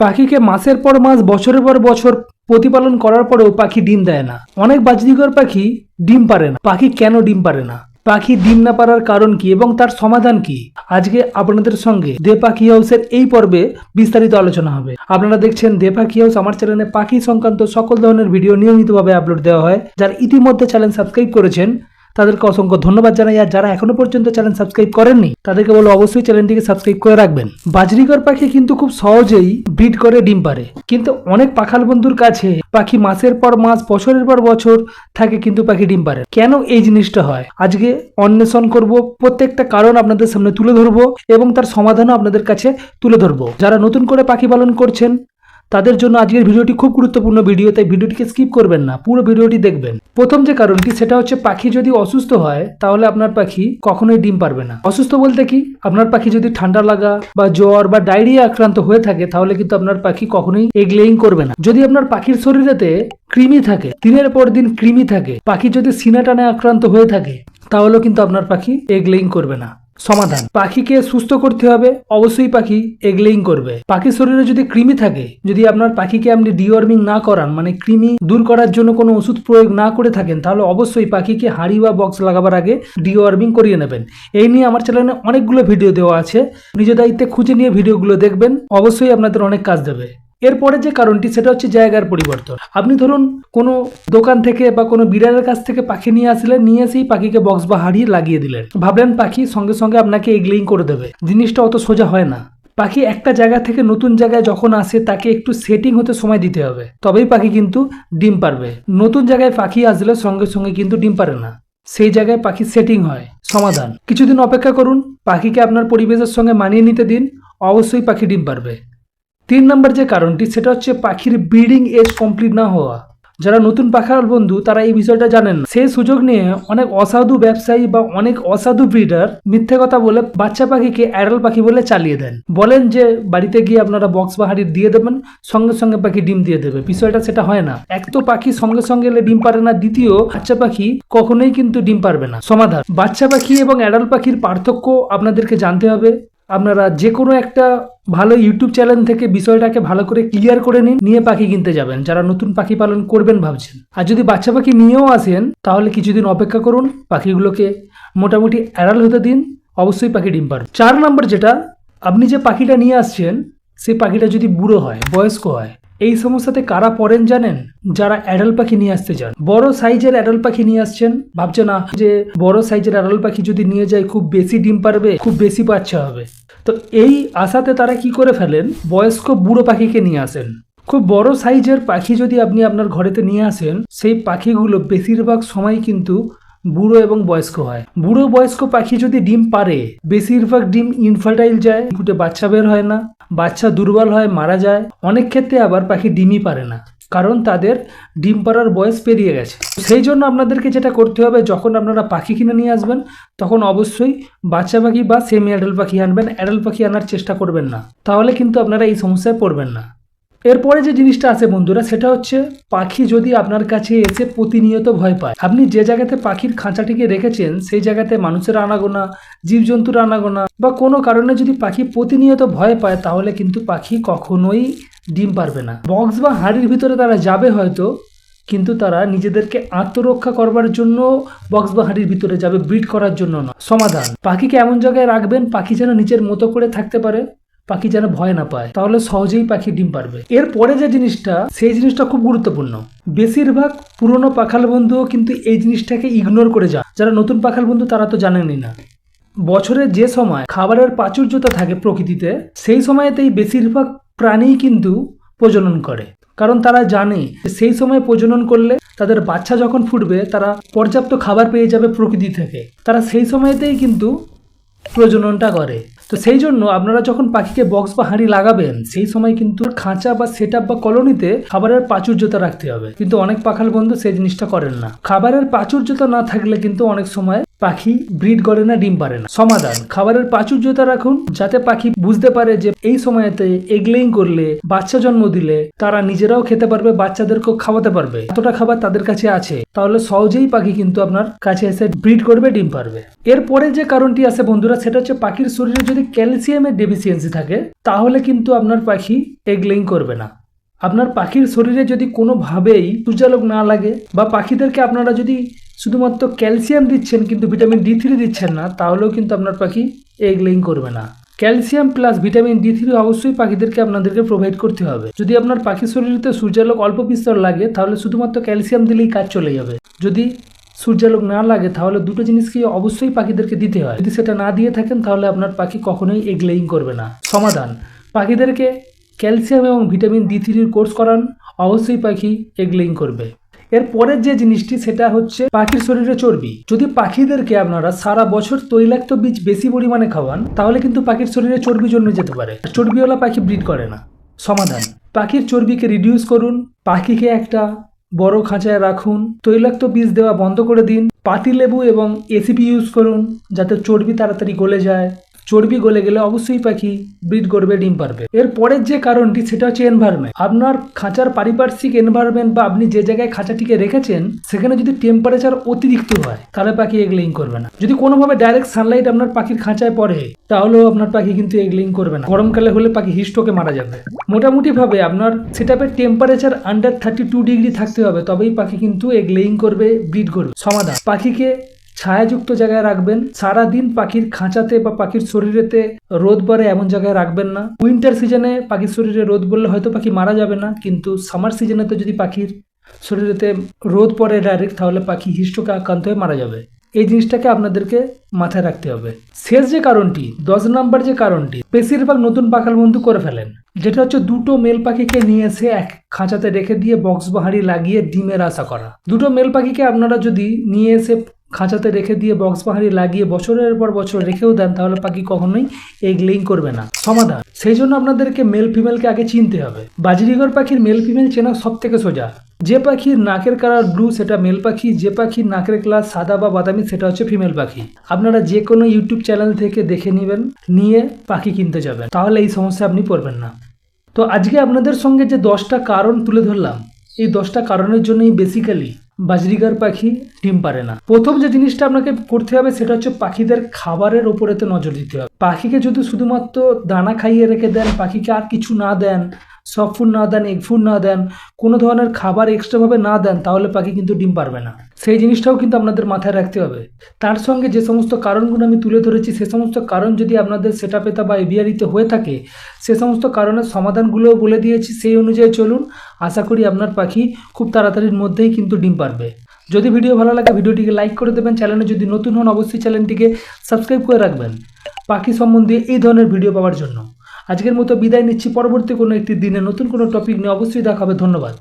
পাখিকে মাসের পর মাস, বছরের পর বছর প্রতিপালন করার পরেও পাখি ডিম দেয় না। অনেক বাজরিকর পাখি ডিম পারে না। পাখি কেন ডিম পারে না? পাখি ডিম না পারার কারণ কি এবং তার সমাধান কি? আজকে আপনাদের সঙ্গে দে পাখি হাউসের এই পর্বে বিস্তারিত আলোচনা হবে। আপনারা দেখছেন দে পাখি হাউস, আমার চ্যানেলে পাখি সংক্রান্ত সকল ধরনের ভিডিও নিয়মিতভাবে আপলোড দেওয়া হয়, যার ইতিমধ্যে চ্যানেল সাবস্ক্রাইব করেছেন। তাদেরকে অসংখ্য ধন্যবাদ জানাই। আর যারা এখনও পর্যন্ত চ্যানেল সাবস্ক্রাইব করেননি, তাদেরকে বলো অবশ্যই চ্যানেলটিকে সাবস্ক্রাইব করে রাখবেন। বাজরিকর পাখি কিন্তু খুব সহজেই ব্রিড করে ডিম পারে কিন্তু অনেক পাখাল বন্ধুর কাছে পাখি মাসের পর মাস, বছরের পর বছর থাকে কিন্তু পাখি ডিম পারে কেন এই জিনিসটা হয়? আজকে অন্বেষণ করব, প্রত্যেকটা কারণ আপনাদের সামনে তুলে ধরবো এবং তার সমাধানও আপনাদের কাছে তুলে ধরবো। যারা নতুন করে পাখি পালন করছেন তাদের জন্য আজকের ভিডিওটি খুব গুরুত্বপূর্ণ ভিডিও, তাই ভিডিওটিকে স্কিপ করবেন না, পুরো ভিডিওটি দেখবেন। প্রথম যে কারণটি, সেটা হচ্ছে পাখি যদি অসুস্থ হয়, তাহলে আপনার পাখি কখনোই ডিম পারবে না। অসুস্থ বলতে কি? আপনার পাখি যদি ঠান্ডা লাগা বা জ্বর বা ডায়রিয়া আক্রান্ত হয়ে থাকে, তাহলে কিন্তু আপনার পাখি কখনোই এগ লেইং করবে না। যদি আপনার পাখির শরীরেতে কৃমি থাকে, দিনের পর দিন কৃমি থাকে, পাখি যদি সিনা টানে আক্রান্ত হয়ে থাকে, তাহলেও কিন্তু আপনার পাখি এগলেইং করবে না। সমাধান। পাখিকে সুস্থ করতে হবে, অবশ্যই পাখি এগলেইং করবে। পাখির শরীরে যদি কৃমি থাকে, যদি আপনার পাখিকে আপনি ডিওয়ার্মিং না করান মানে কৃমি দূর করার জন্য কোনো ওষুধ প্রয়োগ না করে থাকেন, তাহলে অবশ্যই পাখিকে হাঁড়ি বা বক্স লাগাবার আগে ডিওয়ার্মিং করিয়ে নেবেন। এই নিয়ে আমার চ্যানেলে অনেকগুলো ভিডিও দেওয়া আছে। নিজ দায়িত্বে খুঁজে নিয়ে ভিডিওগুলো দেখবেন, অবশ্যই আপনাদের অনেক কাজ দেবে। এরপরে যে কারণটি, সেটা হচ্ছে জায়গার পরিবর্তন। আপনি ধরুন, কোনো দোকান থেকে বা কোনো বিড়ালের কাছ থেকে পাখি নিয়ে আসলেন, নিয়ে এসেই পাখিকে বক্স বা হারিয়ে লাগিয়ে দিলেন। ভাবলেন পাখি সঙ্গে সঙ্গে আপনাকে এগলিং করে দেবে। জিনিসটা অত সোজা হয় না। পাখি একটা জায়গা থেকে নতুন জায়গায় যখন আসে, তাকে একটু সেটিং হতে সময় দিতে হবে। তবেই পাখি কিন্তু ডিম পারবে। নতুন জায়গায় পাখি আসলে সঙ্গে সঙ্গে কিন্তু ডিম পারে না। সেই জায়গায় পাখি সেটিং হয়। সমাধান। কিছুদিন অপেক্ষা করুন। পাখিকে আপনার পরিবেশের সঙ্গে মানিয়ে নিতে দিন। অবশ্যই পাখি ডিম পারবে। তিন নম্বর যে কারণটি, সেটা হচ্ছে পাখির ব্রিডিং এজ কমপ্লিট না হওয়া। যারা নতুন পাখার বন্ধু, তারা এই বিষয়টা জানেন না। সেই সুযোগ নিয়ে অনেক অসাধু ব্যবসায়ী বা অনেক অসাধু ব্রিডার মিথ্যে কথা বলে বাচ্চা পাখিকে অ্যাডাল পাখি বলে চালিয়ে দেন। বলেন যে, বাড়িতে গিয়ে আপনারা বক্স বা হাড়ি দিয়ে দেবেন, সঙ্গে সঙ্গে পাখি ডিম দিয়ে দেবে। বিষয়টা সেটা হয় না। এক তো পাখি সঙ্গে সঙ্গে এলে ডিম পারে না। দ্বিতীয়, বাচ্চা পাখি কখনোই কিন্তু ডিম পারবে না। সমাধান। বাচ্চা পাখি এবং অ্যাডাল পাখির পার্থক্য আপনাদেরকে জানতে হবে। আপনারা যে কোনো একটা ভালো ইউটিউব চ্যানেল থেকে বিষয়টাকে ভালো করে ক্লিয়ার করে নিন, নিয়ে পাখি কিনতে যাবেন। যারা নতুন পাখি পালন করবেন ভাবছেন। আর যদি বাচ্চা পাখি নিয়েও আসেন, তাহলে কিছুদিন অপেক্ষা করুন, পাখিগুলোকে মোটামুটি অ্যাডাল হতে দিন, অবশ্যই পাখি ডিম পারবে চার নম্বর যেটা, আপনি যে পাখিটা নিয়ে আসছেন সেই পাখিটা যদি বুড়ো হয়, বয়স্ক হয় এই সমস্যাতে কারা পড়েন জানেন? যারা অ্যাডাল পাখি নিয়ে আসতে চান বড় সাইজের অ্যাডাল পাখি নিয়ে আসছেন? ভাবছে না যে বড় সাইজের অ্যাডাল পাখি যদি নিয়ে যায়, খুব বেশি ডিম পারবে, খুব বেশি বাচ্চা হবে। তো এই আশাতে তারা কি করে ফেলেন? বয়স্ক বুড়ো পাখিকে নিয়ে আসেন। খুব বড় সাইজের পাখি যদি আপনি আপনার ঘরেতে নিয়ে আসেন, সেই পাখিগুলো বেশিরভাগ সময় কিন্তু বুড়ো এবং বয়স্ক হয়। বুড়ো বয়স্ক পাখি যদি ডিম পারে, বেশিরভাগ ডিম ইনফার্টাইল যায় ফুটে বাচ্চা বের হয় না, বাচ্চা দুর্বল হয়, মারা যায়। অনেক ক্ষেত্রে আবার পাখি ডিমই পারে না, কারণ তাদের ডিম পাড়ার বয়স পেরিয়ে গেছে। সেই জন্য আপনাদেরকে যেটা করতে হবে, যখন আপনারা পাখি কিনে নিয়ে আসবেন, তখন অবশ্যই বাচ্চা পাখি বা সেমি অ্যাডাল পাখি আনবেন। অ্যাডাল পাখি আনার চেষ্টা করবেন না। তাহলে কিন্তু আপনারা এই সমস্যায় পড়বেন না। এরপরে যে জিনিসটা আছে বন্ধুরা, সেটা হচ্ছে পাখি যদি আপনার কাছে এসে প্রতিনিয়ত ভয় পায়, আপনি যে জায়গাতে পাখির খাঁচাটিকে রেখেছেন, সেই জায়গাতে মানুষের আনাগোনা, জীবজন্তুর আনাগোনা বা কোনো কারণে যদি পাখি প্রতিনিয়ত ভয় পায়, তাহলে কিন্তু পাখি কখনোই ডিম পারবে না। বক্স বা হাড়ির ভিতরে তারা যাবে হয়তো, কিন্তু তারা নিজেদেরকে আত্মরক্ষা করবার জন্য বক্স বা হাড়ির ভিতরে যাবে, ব্রিড করার জন্য না সমাধান, পাখিকে এমন জায়গায় রাখবেন, পাখি যেন নিজের মতো করে থাকতে পারে পাখি যেন ভয় না পায়, তাহলে সহজেই পাখি ডিম পারবে। এরপরে যে জিনিসটা, সেই জিনিসটা খুব গুরুত্বপূর্ণ। বেশিরভাগ পুরনো পাখাল বন্ধুও কিন্তু এই জিনিসটাকে ইগনোর করে যান যারা নতুন পাখাল বন্ধু, তারা তো জানেনই না। বছরের যে সময় খাবারের প্রাচুর্যতা থাকে প্রকৃতিতে, সেই সময়তেই বেশিরভাগ প্রাণী কিন্তু প্রজনন করে। কারণ তারা জানে যে সেই সময় প্রজনন করলে তাদের বাচ্চা যখন ফুটবে, তারা পর্যাপ্ত খাবার পেয়ে যাবে প্রকৃতি থেকে। তারা সেই সময়তেই কিন্তু প্রজননটা করে। তো সেই জন্য আপনারা যখন পাখিকে বক্স বা হাঁড়ি লাগাবেন, সেই সময় কিন্তু খাঁচা বা সেট বা কলোনিতে খাবারের প্রাচুর্যতা রাখতে হবে। কিন্তু অনেক পাখাল বন্ধু সেই জিনিসটা করেন না। খাবারের প্রাচুর্যতা না থাকলে কিন্তু অনেক সময় পাখি ব্রিড করে না, ডিম পারে না। সমাধান, খাবারের প্রাচুর্যতা রাখুন, যাতে পাখি বুঝতে পারে যে এই সময়তে এগলেইং করলে, বাচ্চা জন্ম দিলে তারা নিজেরাও খেতে পারবে, বাচ্চাদেরকেও খাওয়াতে পারবে। এতটা খাবার তাদের কাছে আছে, তাহলে সহজেই পাখি কিন্তু আপনার কাছে এসে ব্রিড করবে, ডিম পারবে। এরপরে যে কারণটি আছে বন্ধুরা, সেটা হচ্ছে পাখির শরীরে যদি ক্যালসিয়ামের ডেফিসিয়েন্সি থাকে, তাহলে কিন্তু আপনার পাখি এগলেইং করবে না। আপনার পাখির শরীরে যদি কোনোভাবেই সূর্যালোক না লাগে, বা পাখিদেরকে আপনারা যদি শুধুমাত্র ক্যালসিয়াম দিচ্ছেন কিন্তু ভিটামিন ডি থ্রি দিচ্ছেন না, তাহলেও কিন্তু আপনার পাখি এগ লেইং করবে না। Calcium plus vitamin D three অবশ্যই পাখিদেরকে আপনাদেরকে প্রোভাইড করতে হবে। যদি আপনার পাখির শরীরে সূর্যালোক অল্প বিস্তর লাগে, তাহলে শুধুমাত্র ক্যালসিয়াম দিলেই কাজ চলে যাবে। যদি সূর্যালোক না লাগে, তাহলে দুটো জিনিসকে অবশ্যই পাখিদেরকে দিতে হয়। যদি সেটা না দিয়ে থাকেন, তাহলে আপনার পাখি কখনোই এগ লেইং করবে না। সমাধান, পাখিদেরকে ক্যালসিয়াম এবং ভিটামিন ডি থ্রির কোর্স করান, অবশ্যই পাখি এগলেইং করবে। এর পরের যে জিনিসটি, সেটা হচ্ছে পাখির শরীরে চর্বি। যদি পাখিদেরকে আপনারা সারা বছর তৈলাক্ত বীজ বেশি পরিমাণে খাওয়ান, তাহলে কিন্তু পাখির শরীরে চর্বি জন্মে যেতে পারে। চর্বিওয়ালা পাখি ব্রিড করে না। সমাধান। পাখির চর্বিকে রিডিউস করুন, পাখিকে একটা বড় খাঁচায় রাখুন, তৈলাক্ত বীজ দেওয়া বন্ধ করে দিন, পাতিলেবু এবং এসিপি ইউজ করুন, যাতে চর্বি তাড়াতাড়ি গলে যায়। চর্বি গলে গেলে অবশ্যই পাখি ব্রিড করবে, ডিম পারবে। এর পরের যে কারণটি, সেটা হচ্ছে এনভায়রনমেন্ট আপনার খাঁচার পারিপার্শ্বিক এনভায়রনমেন্ট বা আপনি যে জায়গায় খাঁচাটিকে রেখেছেন, সেখানে যদি টেম্পারেচার অতিরিক্ত হয়, তাহলে পাখি এগলিং করবে না। যদি কোনোভাবে ডাইরেক্ট সানলাইট আপনার পাখির খাঁচায় পড়ে, তাহলেও আপনার পাখি কিন্তু এগলিং করবে না। গরমকালে হলে পাখি হিস্টোকে মারা যাবে। মোটামুটি ভাবে আপনার সেটাপের temperature under thirty two degree থাকতে হবে, তবেই পাখি কিন্তু এগলেইং করবে ব্রিড করবে। সমাধান, পাখিকে ছায়াযুক্ত জায়গায় রাখবেন। সারা দিন পাখির খাঁচাতে বা পাখির শরীরেতে রোদ পড়ে এমন জায়গায় রাখবেন না। উইন্টার সিজনে পাখির শরীরে রোদ পড়লে হয়তো পাখি মারা যাবে না, কিন্তু সামার সিজনে তো যদি পাখির শরীরেতে রোদ পড়ে ডাইরেক্ট তাহলে পাখি হিষ্টকে আক্রান্ত হয়ে মারা যাবে। এই জিনিসটাকে আপনাদেরকে মাথায় রাখতে হবে। শেষ যে কারণটি, দশ নাম্বার যে কারণটি, বেশিরভাগ নতুন পাখাল বন্ধু করে ফেলেন। যেটা হচ্ছে দুটো মেল পাখিকে নিয়ে এসে এক খাঁচাতে রেখে দিয়ে বক্স বাহারি লাগিয়ে ডিমের আশা করা। দুটো মেল পাখিকে আপনারা যদি নিয়ে এসে খাঁচাতে রেখে দিয়ে বক্স পাহাড়ি লাগিয়ে বছরের পর বছর রেখেও দেন, তাহলে পাখি কখনোই এগ লেইং করবে না। সমাধান। সেই জন্য আপনাদেরকে মেল ফিমেলকে আগে চিনতে হবে। বাজরিগর পাখির মেল ফিমেল চেনা সব থেকে সোজা। যে পাখির নাকের কালার ব্লু, সেটা মেল পাখি। যে পাখির নাকের কালার সাদা বা বাদামি, সেটা হচ্ছে ফিমেল পাখি। আপনারা যে কোনো ইউটিউব চ্যানেল থেকে দেখে নেবেন, নিয়ে পাখি কিনতে যাবেন। তাহলে এই সমস্যা আপনি পড়বেন না। তো আজকে আপনাদের সঙ্গে যে দশটা কারণ তুলে ধরলাম, এই দশটা কারণের জন্যই বেসিক্যালি বাজরিগার পাখি ডিম পারে না। প্রথম যে জিনিসটা আপনাকে করতে হবে সেটা হচ্ছে পাখিদের খাবারের ওপরেতে নজর দিতে হবে। পাখিকে যদি শুধুমাত্র দানা খাইয়ে রেখে দেন, পাখিকে আর কিছু না দেন সফট ফুড না দেন এগ ফুড না দেন, কোনো ধরনের খাবার এক্সট্রাভাবে না দেন, তাহলে পাখি কিন্তু ডিম পারবে না। সেই জিনিসটাও কিন্তু আপনাদের মাথায় রাখতে হবে। তার সঙ্গে যে সমস্ত কারণগুলো আমি তুলে ধরেছি, সে সমস্ত কারণ যদি আপনাদের সেটা পেতা বা এভিয়ারিতে হয়ে থাকে, সে সমস্ত কারণের সমাধানগুলোও বলে দিয়েছি, সেই অনুযায়ী চলুন। আশা করি আপনার পাখি খুব তাড়াতাড়ির মধ্যেই কিন্তু ডিম পারবে। যদি ভিডিও ভালো লাগে, ভিডিওটিকে লাইক করে দেবেন। চ্যানেলে যদি নতুন হন, অবশ্যই চ্যানেলটিকে সাবস্ক্রাইব করে রাখবেন। পাখি সম্বন্ধে এই ধরনের ভিডিও পাওয়ার জন্য। আজকের মতো বিদায় নিচ্ছি। পরবর্তী কোনো একটি দিনে নতুন কোনো টপিক নিয়ে অবশ্যই দেখা হবে। ধন্যবাদ।